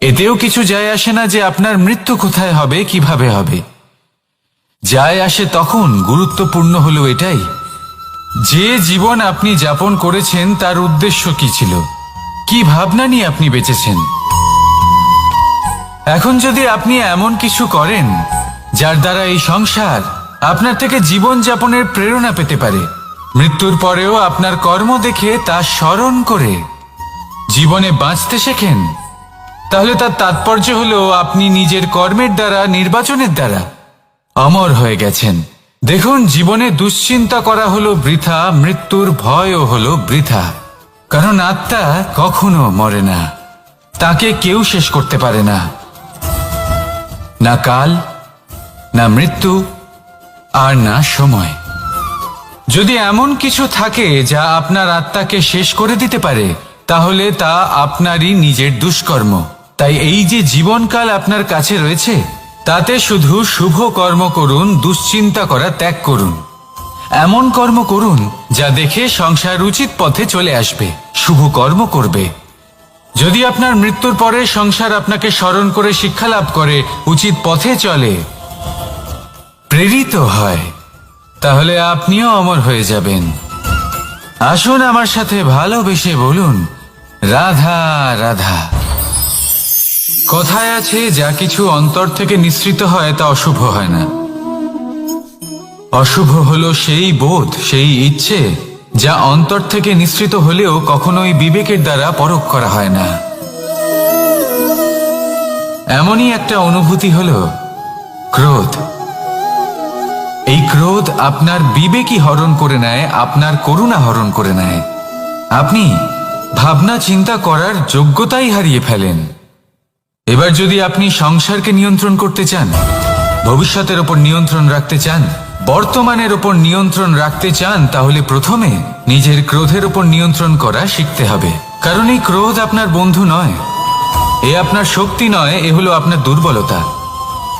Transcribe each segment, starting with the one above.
এতেও কিছু যায় আসে না যে আপনার মৃত্যু কোথায় হবে, কীভাবে হবে। যায় আসে তখন গুরুত্বপূর্ণ হলো এটাই। যে জীবন আপনি যাপন করেছেন, তার উদ্দেশ্য কি ছিল? কি ভাবনা নিয়ে আপনি বেঁচেছেন? এখন যদি আপনি এমন কিছু করেন, যার দ্বারা এই সংসার আপনার থেকে জীবন যাপনের প্রেরণা পেতে পারে, মৃত্যুর পরেও আপনার কর্ম দেখে তা স্মরণ করে জীবনে বাঁচতে শেখেন তাহলে তার তাৎপর্য হলো আপনি নিজের কর্মের দ্বারা, নির্বাচনের দ্বারা অমর হয়ে গেছেন। দেখুন, জীবনে দুশ্চিন্তা করা হলো বৃথা, মৃত্যুর ভয়ও হলো বৃথা। কারণ আত্মা কখনো মরে না। তাকে কেউ শেষ করতে পারে না। না কাল, না মৃত্যু, আর না সময়। যদি এমন কিছু থাকে যা আপনার আত্মাকে শেষ করে দিতে পারে, তাহলে তা আপনারই নিজের দুষ্কর্ম। তাই এই যে জীবনকাল আপনার কাছে রয়েছে, তাতে শুধু শুভ কর্ম করুন, দুশ্চিন্তা করা ত্যাগ করুন। এমন কর্ম করুন, যা দেখে সংসার উচিত পথে চলে আসবে, শুভ কর্ম করবে। যদি আপনার মৃত্যুর পরে সংসার আপনাকে স্মরণ করে শিক্ষা লাভ করে, উচিত পথে চলে। প্রেরিত হয়। তাহলে আপনিও অমর হয়ে যাবেন। আসুন আমার সাথে ভালোবেসে বলুন, রাধা রাধা। কথায় আছে, যা কিছু অন্তর থেকে নিঃসৃত হয়, তা অশুভ হয় না। অশুভ হলো সেই বোধ, সেই ইচ্ছে, যা অন্তর থেকে নিঃসৃত হলেও কখনোই বিবেকের দ্বারা পরখ করা হয় না। এমনই একটা অনুভূতি হলো, ক্রোধ। এই ক্রোধ আপনার বিবেকই হরণ করে নেয়, আপনার করুণা হরণ করে নেয়। আপনি ভাবনা চিন্তা করার যোগ্যতাই হারিয়ে ফেলেন। এবার যদি আপনি সংসারকে নিয়ন্ত্রণ করতে চান, ভবিষ্যতের ওপর নিয়ন্ত্রণ রাখতে চান, বর্তমানের ওপর নিয়ন্ত্রণ রাখতে চান, তাহলে প্রথমে নিজের ক্রোধের ওপর নিয়ন্ত্রণ করা শিখতে হবে। কারণ এই ক্রোধ আপনার বন্ধু নয়, এ আপনার শক্তি নয়, এ হলো আপনার দুর্বলতা।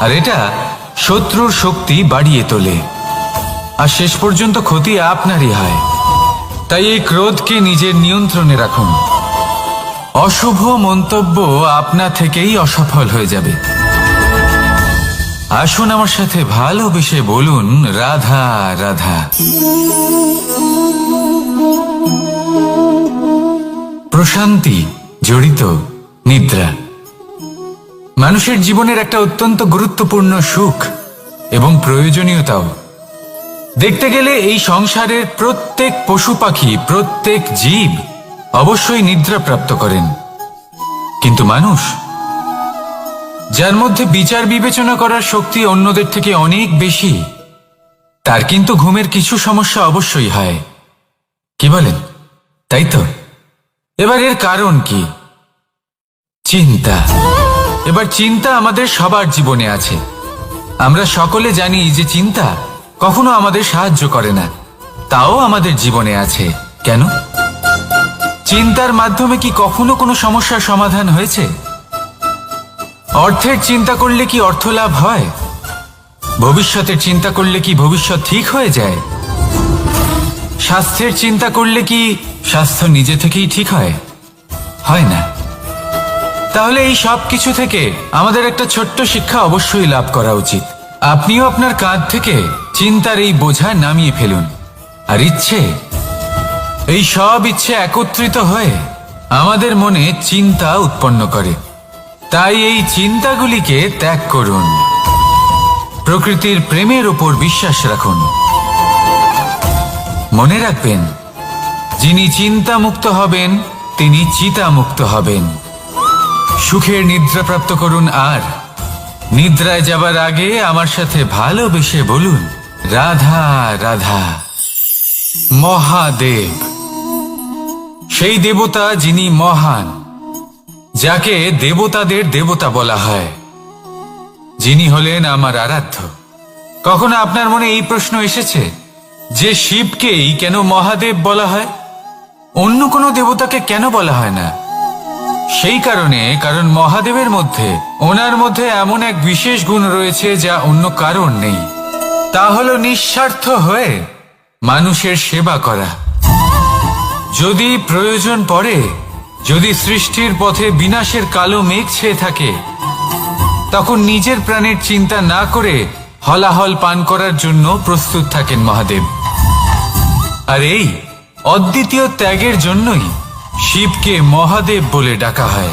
আর এটা শত্রুর শক্তি বাড়িয়ে তোলে। আর শেষ পর্যন্ত ক্ষতি আপনারই হয়। তাই এই ক্রোধকে নিজের নিয়ন্ত্রণে রাখুন। অশুভ মন্তব্য আপনা থেকেই অসফল হয়ে যাবে। আসুন আমার সাথে ভালোবেসে বলুন, রাধা রাধা। প্রশান্তি, জড়িত, নিদ্রা। মানুষের জীবনের একটা অত্যন্ত গুরুত্বপূর্ণ সুখ এবং প্রয়োজনীয়তাও। দেখতে গেলে এই সংসারের প্রত্যেক পশু পাখি, প্রত্যেক জীব অবশ্যই নিদ্রা প্রাপ্ত করেন। কিন্তু মানুষ, যার মধ্যে বিচার বিবেচনা করার শক্তি অন্যদের থেকে অনেক বেশি, তার কিন্তু ঘুমের কিছু সমস্যা অবশ্যই হয়। কি বলেন? তাই তো? এবার এর কারণ কি? চিন্তা। এবার চিন্তা আমাদের সবার জীবনে আছে। আমরা সকলে জানি যে চিন্তা কখনো আমাদের সাহায্য করে না। তাও আমাদের জীবনে আছে। কেন? চিন্তার মাধ্যমে কি কখনো কোনো সমস্যার সমাধান হয়েছে? অর্থের চিন্তা করলে কি অর্থ লাভ হয়? ভবিষ্যতের চিন্তা করলে কি ভবিষ্যৎ ঠিক হয়ে যায়? স্বাস্থ্যের চিন্তা করলে কি স্বাস্থ্য নিজে থেকেই ঠিক হয়? হয় না। তাহলে এই সব কিছু থেকে আমাদের একটা ছোট্ট শিক্ষা অবশ্যই লাভ করা উচিত। আপনিও আপনার কাঁধ থেকে চিন্তার এই বোঝা নামিয়ে ফেলুন। আর ইচ্ছে এই সব ইচ্ছে একত্রিত হয়ে আমাদের মনে চিন্তা উৎপন্ন করে। তাই এই চিন্তাগুলিকে ত্যাগ করুন। প্রকৃতির প্রেমের ওপর বিশ্বাস রাখুন। মনে রাখবেন, যিনি চিন্তা মুক্ত হবেন, তিনি চিতা মুক্ত হবেন। সুখের নিদ্রা প্রাপ্ত করুন আর। নিদ্রায় যাবার আগে আমার সাথে ভালোবেসে বলুন, রাধা রাধা। মহাদেব। সেই দেবতা যিনি মহান, যাকে দেবতাদের দেবতা বলা হয়, যিনি হলেন আমার আরাধ্য। কখনো আপনার মনে এই প্রশ্ন এসেছে যে শিবকেই কেন মহাদেব বলা হয়? অন্য কোনো দেবতাকে কেন বলা হয় না? সেই কারণে, কারণ মহাদেবের মধ্যে, ওনার মধ্যে এমন এক বিশেষ গুণ রয়েছে যা অন্য কারণ নেই। তা হলো নিঃস্বার্থ হয়ে মানুষের সেবা করা। যদি প্রয়োজন পড়ে, যদি সৃষ্টির পথে বিনাশের কালো মেঘ ছেয়ে থাকে, তখন নিজের প্রাণের চিন্তা না করে হলাহল পান করার জন্য প্রস্তুত থাকেন মহাদেব। আর এই অদ্বিতীয় ত্যাগের জন্যই শিবকে মহাদেব বলে ডাকা হয়।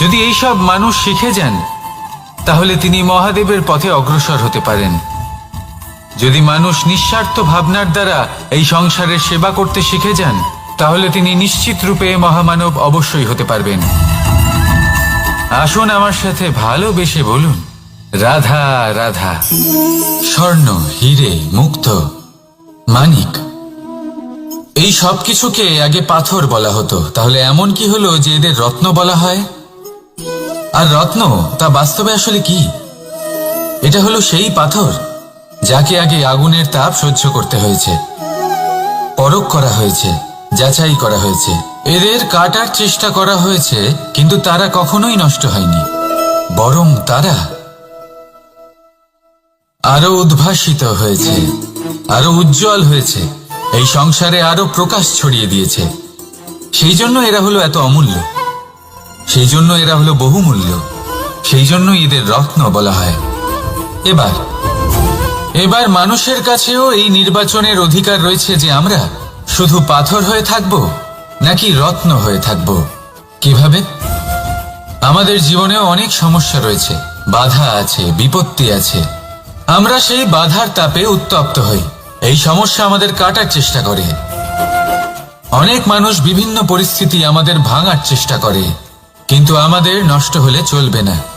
যদি এইসব মানুষ শিখে যান, তাহলে তিনি মহাদেবের পথে অগ্রসর হতে পারেন। যদি মানুষ নিঃস্বার্থ ভাবনার দ্বারা এই সংসারের সেবা করতে শিখে যান, তাহলে তিনি নিশ্চিত রূপে মহামানব অবশ্যই হতে পারবেন। আসুন আমার সাথে ভালোবেসে বলুন, রাধা রাধা, স্বর্ণ, হিরে, মুক্ত, মানিক, এই সব কিছুকে আগে পাথর বলা হতো। তাহলে এমন কি হলো যে এদের রত্ন বলা হয়? আর রত্ন, তা বাস্তবে আসলে কি? এটা হলো সেই পাথর, যাকে আগে আগুনের তাপ সহ্য করতে হয়েছে, পরখ করা হয়েছে, যাচাই করা হয়েছে। এদের কাটার চেষ্টা করা হয়েছে, কিন্তু তারা কখনোই নষ্ট হয়নি, বরং তারা আরও উদ্ভাসিত হয়েছে, আরও উজ্জ্বল হয়েছে, এই সংসারে আরও প্রকাশ ছড়িয়ে দিয়েছে। সেই জন্য এরা হলো এত অমূল্য। সেই জন্য এরা হলো বহুমূল্য। সেই জন্য এদের রত্ন বলা হয়। এবার এবার মানুষের কাছেও এই নির্বাচনের অধিকার রয়েছে যে আমরা শুধু পাথর হয়ে থাকব নাকি রত্ন হয়ে থাকব। কীভাবে? আমাদের জীবনেও অনেক সমস্যা রয়েছে, বাধা আছে, বিপত্তি আছে। আমরা সেই বাধার তাপে উত্তপ্ত হই। এই সমস্যা আমাদের কাটার চেষ্টা করে। অনেক মানুষ বিভিন্ন পরিস্থিতি আমাদের ভাঙার চেষ্টা করে। কিন্তু আমাদের নষ্ট হলে চলবে না।